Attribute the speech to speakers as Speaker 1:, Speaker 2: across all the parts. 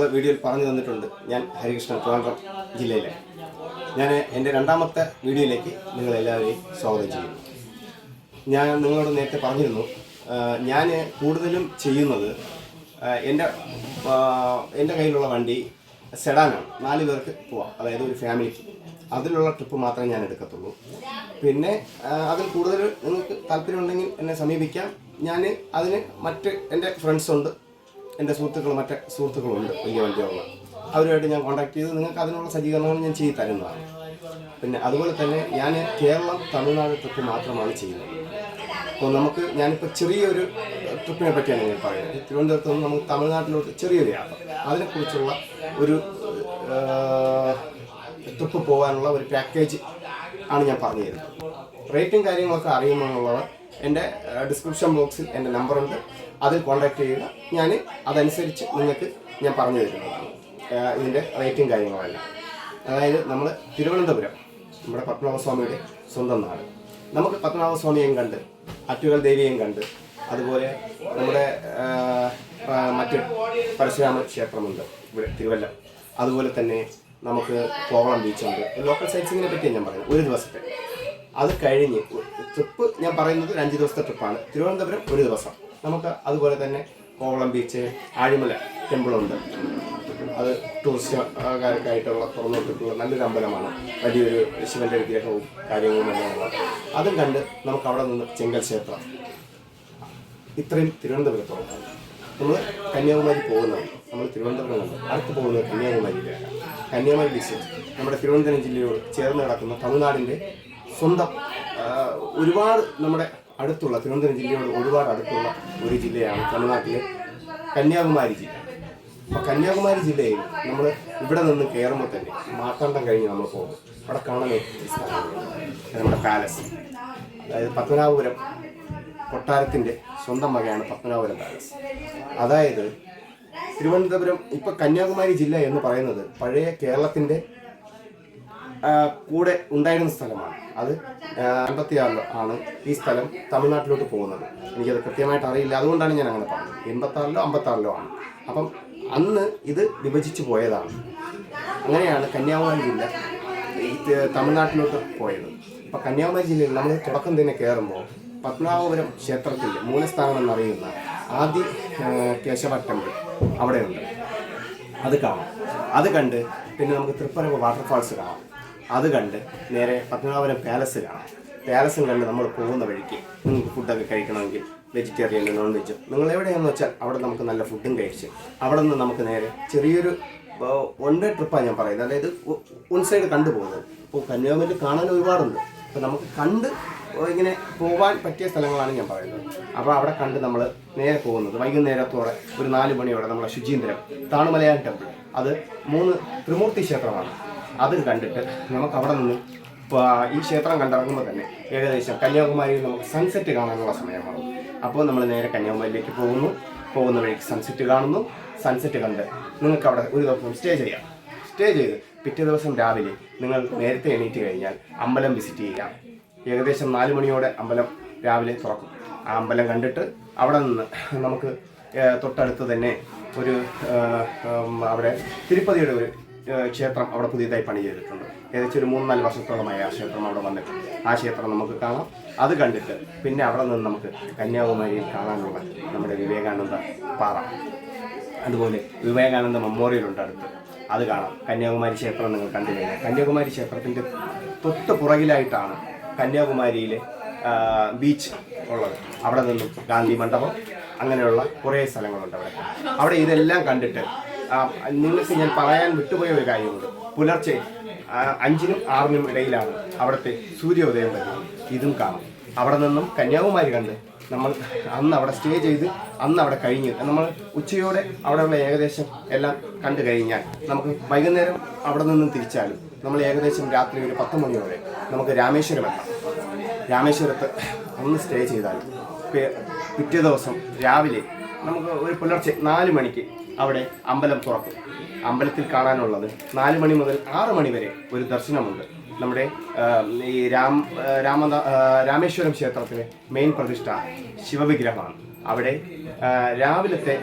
Speaker 1: നിങ്ങൾ വീഡിയോയിൽ പറഞ്ഞു തന്നിട്ടുണ്ട്. ഞാൻ ഹരികൃഷ്ണൻ ട്രിവാൻഡ്രം ജില്ലയിലെ. ഞാൻ എന്റെ രണ്ടാമത്തെ വീഡിയോയിലേക്ക് നിങ്ങളെല്ലാവരെയും സ്വാഗതം ചെയ്യുന്നു. ഞാൻ നിങ്ങളോട് നേരത്തെ പറഞ്ഞിരുന്നു ഞാൻ കൂടുതലും ചെയ്യുന്നത് എന്റെ എന്റെ കയ്യിലുള്ള വണ്ടി സെഡാനാണ്. നാല് പേർക്ക് പോവാം അതായത് ഒരു ഫാമിലിക്ക് അതിലുള്ള ട്രിപ്പ് മാത്രമേ ഞാൻ എടുക്കത്തുള്ളൂ. പിന്നെ അതിൽ കൂടുതൽ നിങ്ങൾക്ക് താല്പര്യമുണ്ടെങ്കിൽ എന്നെ സമീപിക്കാം. ഞാൻ അതിന് മറ്റ് എന്റെ ഫ്രണ്ട്സ് ഉണ്ട് എന്റെ സുഹൃത്തുക്കൾ മറ്റ് സുഹൃത്തുക്കളുണ്ട് വലിയ വണ്ടിയുള്ള അവരുമായിട്ട് ഞാൻ കോൺടാക്ട് ചെയ്ത് നിങ്ങൾക്ക് അതിനുള്ള സജ്ജീകരണങ്ങൾ ഞാൻ ചെയ്തു തരുന്നതാണ്. പിന്നെ അതുപോലെ തന്നെ ഞാൻ കേരളം തമിഴ്നാട് ട്രിപ്പ് മാത്രമാണ് ചെയ്യുന്നത്. അപ്പോൾ നമുക്ക് ഞാനിപ്പോൾ ചെറിയൊരു ട്രിപ്പിനെ പറ്റിയാണ് ഞാൻ പറയുന്നത്. തിരുവനന്തപുരത്ത് നിന്ന് നമുക്ക് തമിഴ്നാട്ടിലോട്ട് ചെറിയൊരു യാത്ര. അതിനെക്കുറിച്ചുള്ള ഒരു ട്രിപ്പ് പോകാനുള്ള ഒരു പാക്കേജ് ആണ് ഞാൻ പറഞ്ഞു തരുന്നത്. റേറ്റും കാര്യങ്ങളൊക്കെ അറിയുമെന്നുള്ളവർ എന്റെ ഡിസ്ക്രിപ്ഷൻ ബോക്സിൽ എന്റെ നമ്പറുണ്ട് അതിൽ കോൺടാക്ട് ചെയ്യുക. ഞാൻ അതനുസരിച്ച് നിങ്ങൾക്ക് ഞാൻ പറഞ്ഞു തരുന്നതാണ്. ഇതിന്റെ റേറ്റും കാര്യങ്ങളെല്ലാം. അതായത് നമ്മൾ തിരുവനന്തപുരം നമ്മുടെ പത്മനാഭസ്വാമിയുടെ സ്വന്തം നാട്. നമുക്ക് പത്മനാഭസ്വാമിയെയും കണ്ട് അറ്റുകൾ ദേവിയെയും കണ്ട് അതുപോലെ നമ്മുടെ മറ്റ് പരശുരാമ ക്ഷേത്രമുണ്ട് ഇവിടെ തിരുവല്ല. അതുപോലെ തന്നെ നമുക്ക് കോവളം ബീച്ചുണ്ട് ലോക്കൽ സൈറ്റ്സിങ്ങിനെ പറ്റിയാണ് ഞാൻ പറയുന്നത്. ഒരു ദിവസത്തെ. അത് കഴിഞ്ഞ് ട്രിപ്പ് ഞാൻ പറയുന്നത് ഒരു അഞ്ച് ദിവസത്തെ ട്രിപ്പാണ് തിരുവനന്തപുരം ഒരു ദിവസം. നമുക്ക് അതുപോലെ തന്നെ കോവളം ബീച്ച് ആഴിമല ടെമ്പിളുണ്ട് അത് ടൂറിസ്റ്റുകാർക്കായിട്ടുള്ള തുറന്നിട്ടിട്ടുള്ള നല്ലൊരു അമ്പലമാണ്. വലിയൊരു ശിവന്റെ വിഗ്രഹവും കാര്യങ്ങളും എല്ലാം അതും കണ്ട് നമുക്ക് അവിടെ നിന്ന് ചെങ്കൽ ക്ഷേത്രം. ഇത്രയും തിരുവനന്തപുരത്തോളം. നമ്മൾ കന്യാകുമാരി പോകുന്നത് നമ്മൾ തിരുവനന്തപുരം കണ്ട് അടുത്ത് പോകുന്നത് കന്യാകുമാരിയിലാണ് കന്യാകുമാരി ഡിസ്ട്രിക്ട് നമ്മുടെ തിരുവനന്തപുരം ജില്ലയോട് ചേർന്ന് കിടക്കുന്ന തമിഴ്നാടിന്റെ സ്വന്തം ഒരുപാട് നമ്മുടെ അടുത്തുള്ള തിരുവനന്തപുരം ജില്ലയോട് ഒരുപാട് അടുത്തുള്ള ഒരു ജില്ലയാണ് തമിഴ്നാട്ടിലെ കന്യാകുമാരി ജില്ല. അപ്പോൾ കന്യാകുമാരി ജില്ലയിൽ നമ്മൾ ഇവിടെ നിന്ന് കയറുമ്പോൾ തന്നെ മാർത്താണ്ഡം കഴിഞ്ഞ് നമ്മൾ പോകും. അവിടെ കാണാൻ നമ്മുടെ പാലസ്. അതായത് പത്മനാഭപുരം കൊട്ടാരത്തിന്റെ സ്വന്തം വകയാണ് പത്മനാഭപുരം പാലസ്. അതായത് തിരുവനന്തപുരം ഇപ്പൊ കന്യാകുമാരി ജില്ല എന്ന് പറയുന്നത് പഴയ കേരളത്തിന്റെ കൂടെ ഉണ്ടായിരുന്ന സ്ഥലമാണ്. അത് അൻപത്തിയാറിൽ ആണ് ഈ സ്ഥലം തമിഴ്നാട്ടിലോട്ട് പോകുന്നത്. എനിക്കത് കൃത്യമായിട്ട് അറിയില്ല. അതുകൊണ്ടാണ് ഞാൻ അങ്ങനെ പറഞ്ഞത്. എൺപത്താറിലോ അമ്പത്താറിലോ ആണ്. അപ്പം അന്ന് ഇത് വിഭജിച്ചു പോയതാണ്. അങ്ങനെയാണ് കന്യാകുമാരി ജില്ല തമിഴ്നാട്ടിലോട്ട് പോയത്. അപ്പം കന്യാകുമാരി ജില്ലയിൽ നമ്മൾ തുടക്കം തന്നെ കയറുമ്പോൾ പത്മനാഭപുരം ക്ഷേത്രത്തിന്റെ മൂലസ്ഥാനം എന്നറിയുന്ന ആദി കേശവ ടെമ്പിൾ അവിടെയുണ്ട്. അത് കാണാം. അത് കണ്ട് പിന്നെ നമുക്ക് തൃപ്പരമ്പ് വാട്ടർഫാൾസ് കാണാം. അത് കണ്ട് നേരെ പത്മനാഭപുരം പാലസ് കാണാം. പാലസും കണ്ട് നമ്മൾ പോകുന്ന വഴിക്ക് നിങ്ങൾക്ക് ഫുഡൊക്കെ കഴിക്കണമെങ്കിൽ വെജിറ്റേറിയൻ നോൺ വെജ് നിങ്ങൾ എവിടെയാണെന്ന് വെച്ചാൽ അവിടെ നമുക്ക് നല്ല ഫുഡും കഴിച്ച് അവിടെ നിന്ന് നമുക്ക് നേരെ ചെറിയൊരു വൺ ഡേ ട്രിപ്പാണ് ഞാൻ പറയുന്നത്. അതായത് വൺ സൈഡ് കണ്ടുപോകുന്നത് ഇപ്പോൾ കന്യാകുമാരി കാണാൻ ഒരുപാടുണ്ട്. അപ്പോൾ നമുക്ക് കണ്ട് ഇങ്ങനെ പോകാൻ പറ്റിയ സ്ഥലങ്ങളാണ് ഞാൻ പറയുന്നത്. അപ്പോൾ അവിടെ കണ്ട് നമ്മൾ നേരെ പോകുന്നത്. വൈകുന്നേരത്തോടെ ഒരു നാല് മണിയോടെ നമ്മളെ ശുചീന്ദ്രം താണുമലയാൻ ടെമ്പിൾ അത് മൂന്ന് ത്രിമൂർത്തി ക്ഷേത്രമാണ്. അത് കണ്ടിട്ട് നമുക്ക് അവിടെ നിന്ന് ഈ ക്ഷേത്രം കണ്ടിറങ്ങുമ്പോൾ തന്നെ ഏകദേശം കന്യാകുമാരിയിൽ നമുക്ക് സൺസെറ്റ് കാണാനുള്ള സമയമാണ് അപ്പോൾ നമ്മൾ നേരെ കന്യാകുമാരിയിലേക്ക് പോകുന്നു. പോകുന്ന വഴിക്ക് സൺസെറ്റ് കാണുന്നു. സൺസെറ്റ് കണ്ട് നിങ്ങൾക്ക് അവിടെ ഒരു ദിവസം സ്റ്റേ ചെയ്യാം. സ്റ്റേ ചെയ്ത് പിറ്റേ ദിവസം രാവിലെ നിങ്ങൾ നേരത്തെ എണീറ്റ് കഴിഞ്ഞാൽ അമ്പലം വിസിറ്റ് ചെയ്യാം ഏകദേശം നാല് മണിയോടെ അമ്പലം രാവിലെ തുറക്കും. ആ അമ്പലം കണ്ടിട്ട് അവിടെ നിന്ന് നമുക്ക് തൊട്ടടുത്ത് തന്നെ ഒരു അവിടെ തിരുപ്പതിയുടെ ഒരു ക്ഷേത്രം അവിടെ പുതിയതായി പണി ചെയ്തിട്ടുണ്ട്. ഏകദേശം ഒരു മൂന്ന് നാല് വർഷത്തോളമായി ആ ക്ഷേത്രം അവിടെ വന്നിട്ടുണ്ട് ആ ക്ഷേത്രം നമുക്ക് കാണാം. അത് കണ്ടിട്ട് പിന്നെ അവിടെ നിന്ന് നമുക്ക് കന്യാകുമാരിയിൽ കാണാനുള്ള നമ്മുടെ വിവേകാനന്ദ പാറ. അതുപോലെ വിവേകാനന്ദ മെമ്മോറിയൽ ഉണ്ട് അടുത്ത്. അത് കാണാം. കന്യാകുമാരി ക്ഷേത്രം നിങ്ങൾ കണ്ടു കഴിഞ്ഞാൽ. കന്യാകുമാരി ക്ഷേത്രത്തിന്റെ തൊട്ട് പുറകിലായിട്ടാണ് കന്യാകുമാരിയിലെ ബീച്ച് ഉള്ളത്. അവിടെ നിന്നും ഗാന്ധി മണ്ഡപം അങ്ങനെയുള്ള കുറേ സ്ഥലങ്ങളുണ്ട് അവിടെ. അവിടെ ഇതെല്ലാം കണ്ടിട്ട് നിങ്ങൾക്ക് ഞാൻ പറയാൻ വിട്ടുപോയ ഒരു കാര്യമുണ്ട്. പുലർച്ചെ അഞ്ചിനും ആറിനും ഇടയിലാണ് അവിടുത്തെ സൂര്യോദയം വരുന്നത്. ഇതും കാണും. അവിടെ നിന്നും കന്യാകുമാരി കണ്ട് നമ്മൾ അന്ന് അവിടെ സ്റ്റേ ചെയ്ത് അന്ന് അവിടെ കഴിഞ്ഞ്. നമ്മൾ ഉച്ചയോടെ അവിടെയുള്ള ഏകദേശം എല്ലാം കണ്ടു കഴിഞ്ഞാൽ നമുക്ക് വൈകുന്നേരം അവിടെ നിന്നും തിരിച്ചാലും നമ്മൾ ഏകദേശം രാത്രി ഒരു പത്ത് മണിയോടെ നമുക്ക് രാമേശ്വരം എത്താം. രാമേശ്വരത്ത് ഒന്ന് സ്റ്റേ ചെയ്താലും പിറ്റേ ദിവസം രാവിലെ നമുക്ക് ഒരു പുലർച്ചെ നാല് മണിക്ക് അവിടെ അമ്പലം തുറക്കും. അമ്പലത്തിൽ കാണാനുള്ളത് നാല് മണി മുതൽ ആറ് മണി വരെ ഒരു ദർശനമുണ്ട്. നമ്മുടെ ഈ രാം രാമ രാമേശ്വരം ക്ഷേത്രത്തിലെ മെയിൻ പ്രതിഷ്ഠ ശിവവിഗ്രഹമാണ്. അവിടെ രാവിലത്തെ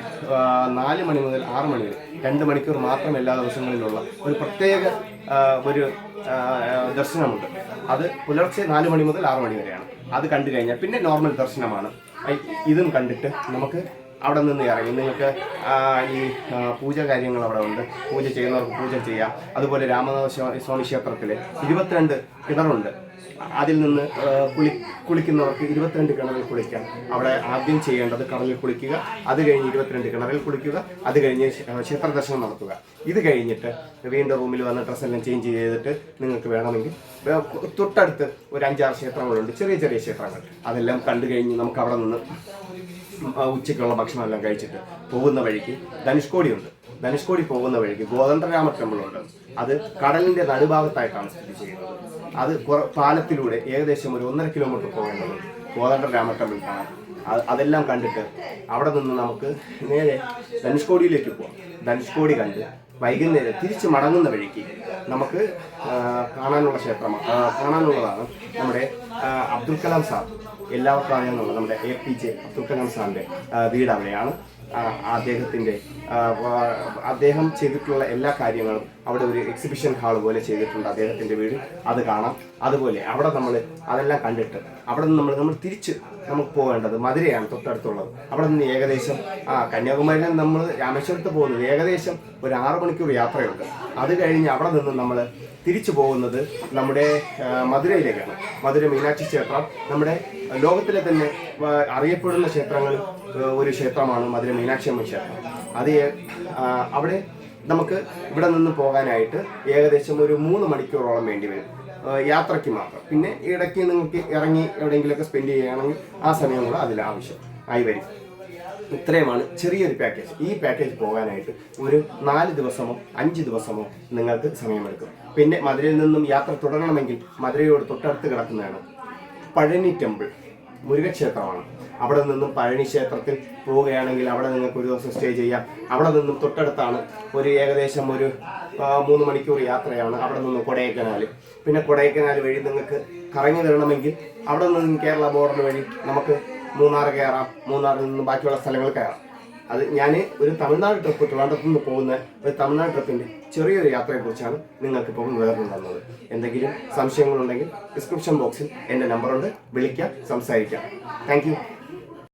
Speaker 1: നാല് മണി മുതൽ ആറ് മണി വരെ രണ്ട് മണിക്കൂർ മാത്രം എല്ലാ ദിവസങ്ങളിലുള്ള ഒരു പ്രത്യേക ഒരു ദർശനമുണ്ട്. അത് പുലർച്ചെ നാല് മണി മുതൽ ആറ് മണി വരെയാണ്. അത് കണ്ടു കഴിഞ്ഞാൽ പിന്നെ നോർമൽ ദർശനമാണ്. ഇതും കണ്ടിട്ട് നമുക്ക് അവിടെ നിന്ന് ഇറങ്ങി. നിങ്ങൾക്ക് ഈ പൂജ കാര്യങ്ങൾ അവിടെ ഉണ്ട്. പൂജ ചെയ്യുന്നവർക്ക് പൂജ ചെയ്യാം. അതുപോലെ രാമനാഥ സ്വാമി ക്ഷേത്രത്തിൽ ഇരുപത്തിരണ്ട് കിണറുണ്ട്. അതിൽ നിന്ന് കുളി കുളിക്കുന്നവർക്ക് ഇരുപത്തിരണ്ട് കിണറിൽ കുളിക്കാം. അവിടെ ആദ്യം ചെയ്യേണ്ടത് കടലിൽ കുളിക്കുക അത് കഴിഞ്ഞ് ഇരുപത്തിരണ്ട് കിണറിൽ കുളിക്കുക അത് കഴിഞ്ഞ് ക്ഷ- ക്ഷേത്ര ദർശനം നടത്തുക. ഇത് കഴിഞ്ഞിട്ട് വീണ്ടും റൂമിൽ വന്ന് ഡ്രസ്സെല്ലാം ചേഞ്ച് ചെയ്തിട്ട് നിങ്ങൾക്ക് വേണമെങ്കിൽ തൊട്ടടുത്ത് ഒരു അഞ്ചാറ് ക്ഷേത്രങ്ങളുണ്ട്. ചെറിയ ചെറിയ ക്ഷേത്രങ്ങൾ. അതെല്ലാം കണ്ടു കഴിഞ്ഞ് നമുക്ക് അവിടെ നിന്ന് ഉച്ചയ്ക്കുള്ള ഭക്ഷണമെല്ലാം കഴിച്ചിട്ട് പോകുന്ന വഴിക്ക് ധനുഷ്കോടി ഉണ്ട് ധനുഷ്കോടി പോകുന്ന വഴിക്ക് ഗോതണ്ഡരാമ ടെമ്പിളുണ്ട് അത് കടലിന്റെ നടുഭാഗത്തായിട്ടാണ് സ്ഥിതി ചെയ്യുന്നത്. അത് പാലത്തിലൂടെ ഏകദേശം ഒരു ഒന്നര കിലോമീറ്റർ പോകേണ്ടത് ഗോതണ്ടരാമ ടെമ്പിൾ കാണാം അത് അതെല്ലാം കണ്ടിട്ട് അവിടെ നിന്ന് നമുക്ക് നേരെ ധനുഷ്കോടിയിലേക്ക് പോകാം ധനുഷ്കോടി കണ്ട് വൈകുന്നേരം തിരിച്ച് മടങ്ങുന്ന വഴിക്ക് നമുക്ക് കാണാനുള്ള ക്ഷേത്രമാണ് കാണാനുള്ളതാണ് നമ്മുടെ അബ്ദുൽ കലാം സാർ എല്ലാവർക്കും അറിയാവുന്ന നമ്മുടെ A P J Abdul Kalam സാറിന്റെ വീട് അവിടെയാണ് അദ്ദേഹത്തിന്റെ അദ്ദേഹം ചെയ്തിട്ടുള്ള എല്ലാ കാര്യങ്ങളും അവിടെ ഒരു എക്സിബിഷൻ ഹാൾ പോലെ ചെയ്തിട്ടുണ്ട് അദ്ദേഹത്തിന്റെ വീട് അത് കാണാം. അതുപോലെ അവിടെ നമ്മൾ അതെല്ലാം കണ്ടിട്ട് അവിടെ നിന്ന് നമ്മൾ നമ്മൾ തിരിച്ച് നമുക്ക് പോകേണ്ടത് മധുരയാണ് തൊട്ടടുത്തുള്ളത്. അവിടെ നിന്ന് ഏകദേശം ആ കന്യാകുമാരിയിൽ നമ്മൾ രാമേശ്വരത്ത് പോകുന്നത് ഏകദേശം ഒരു ആറ് മണിക്കൂർ യാത്രയുണ്ട്. അത് കഴിഞ്ഞ് അവിടെ നിന്ന് നമ്മൾ തിരിച്ചു പോകുന്നത് നമ്മുടെ മധുരയിലേക്കാണ്. മധുര മീനാക്ഷി ക്ഷേത്രം നമ്മുടെ ലോകത്തിലെ തന്നെ അറിയപ്പെടുന്ന ക്ഷേത്രങ്ങൾ ഒരു ക്ഷേത്രമാണ് മധുര മീനാക്ഷി അമ്മ ക്ഷേത്രം. അത് അവിടെ നമുക്ക് ഇവിടെ നിന്ന് പോകാനായിട്ട് ഏകദേശം ഒരു മൂന്ന് മണിക്കൂറോളം വേണ്ടി വരും. യാത്രയ്ക്ക് മാത്രം. പിന്നെ ഇടയ്ക്ക് നിങ്ങൾക്ക് ഇറങ്ങി എവിടെയെങ്കിലുമൊക്കെ സ്പെൻഡ് ചെയ്യുകയാണെങ്കിൽ ആ സമയം കൂടെ അതിൽ ആവശ്യം ആയി വരും. ഇത്രയുമാണ് ചെറിയൊരു പാക്കേജ് ഈ പാക്കേജ് പോകാനായിട്ട് ഒരു നാല് ദിവസമോ അഞ്ച് ദിവസമോ നിങ്ങൾക്ക് സമയമെടുക്കും. പിന്നെ മധുരയിൽ നിന്നും യാത്ര തുടരണമെങ്കിൽ മധുരയോട് തൊട്ടടുത്ത് കിടക്കുന്നതാണ് പഴനി ടെമ്പിൾ മുരുകക്ഷേത്രമാണ്. അവിടെ നിന്നും പഴനി ക്ഷേത്രത്തിൽ പോവുകയാണെങ്കിൽ അവിടെ നിങ്ങൾക്ക് ഒരു ദിവസം സ്റ്റേ ചെയ്യാം. അവിടെ നിന്നും തൊട്ടടുത്താണ് ഒരു ഏകദേശം ഒരു മൂന്ന് മണിക്കൂർ യാത്രയാണ്. അവിടെ നിന്നും കൊടൈക്കനാൽ. പിന്നെ കൊടൈക്കനാൽ വഴി നിങ്ങൾക്ക് കറങ്ങി വരണമെങ്കിൽ അവിടെ നിന്നും കേരള ബോർഡർ വഴി നമുക്ക് മൂന്നാർ കയറാം. മൂന്നാറിൽ നിന്ന് ബാക്കിയുള്ള സ്ഥലങ്ങൾ കയറാം. അത് ഞാൻ ഒരു തമിഴ്നാട് ട്രിപ്പ് ട്രിവാൻഡ്രത്ത് നിന്ന് പോകുന്ന ഒരു തമിഴ്നാട് ട്രിപ്പിന്റെ ചെറിയൊരു യാത്രയെക്കുറിച്ചാണ് നിങ്ങൾക്ക് ഇപ്പോൾ വിവരണം തന്നത്. എന്തെങ്കിലും സംശയങ്ങളുണ്ടെങ്കിൽ ഡിസ്ക്രിപ്ഷൻ ബോക്സിൽ എന്റെ നമ്പറുണ്ട് വിളിക്കാം സംസാരിക്കാം. താങ്ക്